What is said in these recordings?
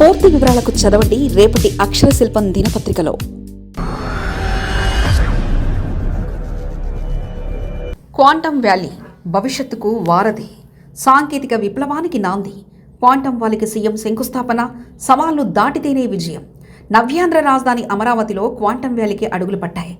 పూర్తి వివరాలకు చదవండి రేపటి అక్షర శిల్పం దినపత్రికలో. క్వాంటం వ్యాలీ భవిష్యత్తుకు వారధి. సాంకేతిక విప్లవానికి నాంది. క్వాంటం వ్యాలీకి సీఎం శంకుస్థాపన. సవాళ్ళు దాటితేనే విజయం. నవ్యాంధ్ర రాజధాని అమరావతిలో క్వాంటం వ్యాలీకి అడుగులు పట్టాయి.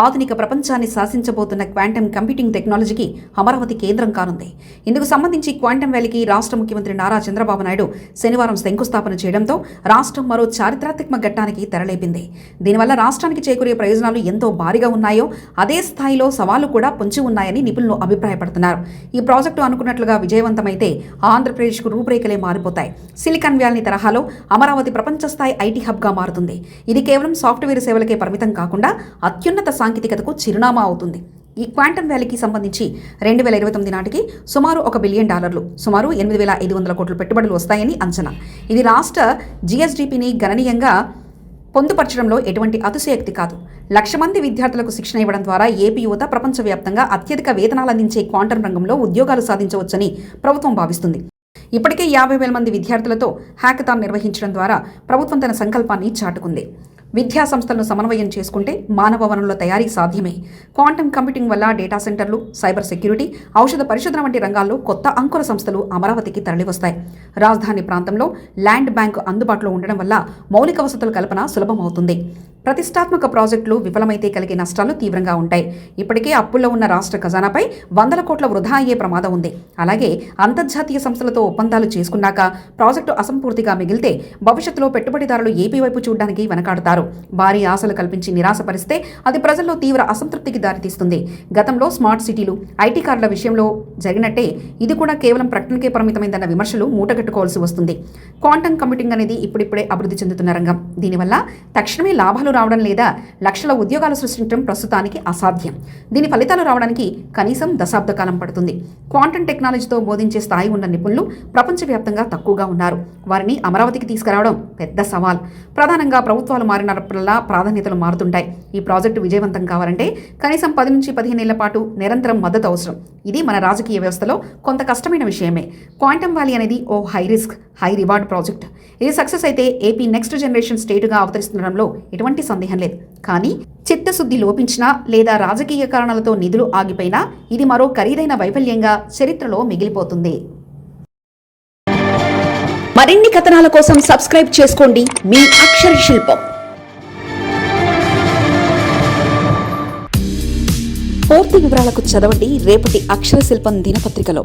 ఆధునిక ప్రపంచాన్ని శాసించబోతున్న క్వాంటం కంప్యూటింగ్ టెక్నాలజీకి అమరావతి కేంద్రం కానుంది. ఇందుకు సంబంధించి క్వాంటం వ్యాలీకి రాష్ట్ర ముఖ్యమంత్రి నారా చంద్రబాబు నాయుడు శనివారం శంకుస్థాపన చేయడంతో రాష్ట్రం మరో చారిత్రాత్మక ఘట్టానికి తెరలేపింది. దీనివల్ల రాష్ట్రానికి చేకూరే ప్రయోజనాలు ఎంతో భారీగా ఉన్నాయో అదే స్థాయిలో సవాళ్ళు కూడా పొంచి ఉన్నాయని నిపుణులు అభిప్రాయపడుతున్నారు. ఈ ప్రాజెక్టు అనుకున్నట్లుగా విజయవంతమైతే ఆంధ్రప్రదేశ్కు రూపురేఖలే మారిపోతాయి. సిలికాన్ వ్యాలీ తరహాలో అమరావతి ప్రపంచ స్థాయి ఐటీ హబ్గా మారుతుంది. ఇది కేవలం సాఫ్ట్వేర్ సేవలకే పరిమితం కాకుండా అత్యున్నత సాంకేతికతకు చిరునామా అవుతుంది. ఈ క్వాంటమ్ వ్యాలీకి సంబంధించి రెండు వేల ఇరవై తొమ్మిది నాటికి సుమారు ఒక బిలియన్ డాలర్లు సుమారు ఎనిమిది వేల ఐదు వందల కోట్ల పెట్టుబడులు వస్తాయని అంచనా. ఇది రాష్ట్ర జీఎస్డీపీని గణనీయంగా పొందుపరచడంలో ఎటువంటి అతిశయోక్తి కాదు. లక్ష మంది విద్యార్థులకు శిక్షణ ఇవ్వడం ద్వారా ఏపీ యువత ప్రపంచవ్యాప్తంగా అత్యధిక వేతనాలు అందించే క్వాంటం రంగంలో ఉద్యోగాలు సాధించవచ్చని ప్రభుత్వం భావిస్తుంది. ఇప్పటికే యాభై వేల మంది విద్యార్థులతో హ్యాకథాన్ నిర్వహించడం ద్వారా ప్రభుత్వం తన సంకల్పాన్ని చాటుకుంది. విద్యా సంస్థలను సమన్వయం చేసుకుంటే మానవ వనరుల తయారీ సాధ్యమే. క్వాంటమ్ కంప్యూటింగ్ వల్ల డేటా సెంటర్లు సైబర్ సెక్యూరిటీ ఔషధ పరిశోధన వంటి రంగాల్లో కొత్త అంకుర సంస్థలు అమరావతికి తరలివస్తాయి. రాజధాని ప్రాంతంలో ల్యాండ్ బ్యాంక్ అందుబాటులో ఉండడం వల్ల మౌలిక వసతుల కల్పన సులభమవుతుంది. ప్రతిష్టాత్మక ప్రాజెక్టులు విఫలమైతే కలిగే నష్టాలు తీవ్రంగా ఉంటాయి. ఇప్పటికే అప్పుల్లో ఉన్న రాష్ట్ర ఖజానాపై వందల కోట్ల వృధా అయ్యే ప్రమాదం ఉంది. అలాగే అంతర్జాతీయ సంస్థలతో ఒప్పందాలు చేసుకున్నాక ప్రాజెక్టు అసంపూర్తిగా మిగిలితే భవిష్యత్తులో పెట్టుబడిదారులు ఏపీ వైపు చూడడానికి వెనకాడతారు. భారీ ఆశలు కల్పించి నిరాశపరిస్తే అది ప్రజల్లో తీవ్ర అసంతృప్తికి దారితీస్తుంది. గతంలో స్మార్ట్ సిటీలు ఐటీ కార్డుల విషయంలో జరిగినట్టే ఇది కూడా కేవలం ప్రకటనకే పరిమితమైందన్న విమర్శలు మూటగట్టుకోవాల్సి వస్తుంది. క్వాంటమ్ కంప్యూటింగ్ అనేది ఇప్పుడిప్పుడే అభివృద్ధి చెందుతున్న రంగం. దీనివల్ల తక్షణమే లాభాలు రావడం లేదా లక్షల ఉద్యోగాలు సృష్టించడం ప్రస్తుతానికి అసాధ్యం. దీని ఫలితాలు రావడానికి కనీసం దశాబ్ద కాలం పడుతుంది. క్వాంటమ్ టెక్నాలజీతో బోధించే స్థాయి ఉన్న నిపుణులు ప్రపంచవ్యాప్తంగా తక్కువగా ఉన్నారు. వారిని అమరావతికి తీసుకురావడం పెద్ద సవాల్. ప్రధానంగా ప్రభుత్వాలు మారినప్పుడల్లా ప్రాధాన్యతలు మారుతుంటాయి. ఈ ప్రాజెక్టు విజయవంతం కావాలంటే కనీసం పది నుంచి పదిహేను ఏళ్ళ పాటు నిరంతరం మద్దతు అవసరం. ఇది మన రాజకీయ వ్యవస్థలో కొంత కష్టమైన విషయమే. క్వాంటమ్ వ్యాలీ అనేది ఓ high risk. High reward project. ఇది సక్సెస్ అయితే ఏపీ నెక్స్ట్ జనరేషన్ స్టేట్గా అవతరిస్తుండడంలో ఎటువంటి సందేహం లేదు. కానీ చిత్తశుద్ధి లోపించినా లేదా రాజకీయ కారణాలతో నిధులు ఆగిపోయినా ఇది మరో ఖరీదైన వైఫల్యంగా చరిత్రలో మిగిలిపోతుంది. మరిన్ని కథనాల కోసం సబ్స్క్రైబ్ చేసుకోండి మీ అక్షర శిల్పం. పూర్తి వివరాలకు చదవండి రేపటి అక్షర శిల్పం దినపత్రికలో.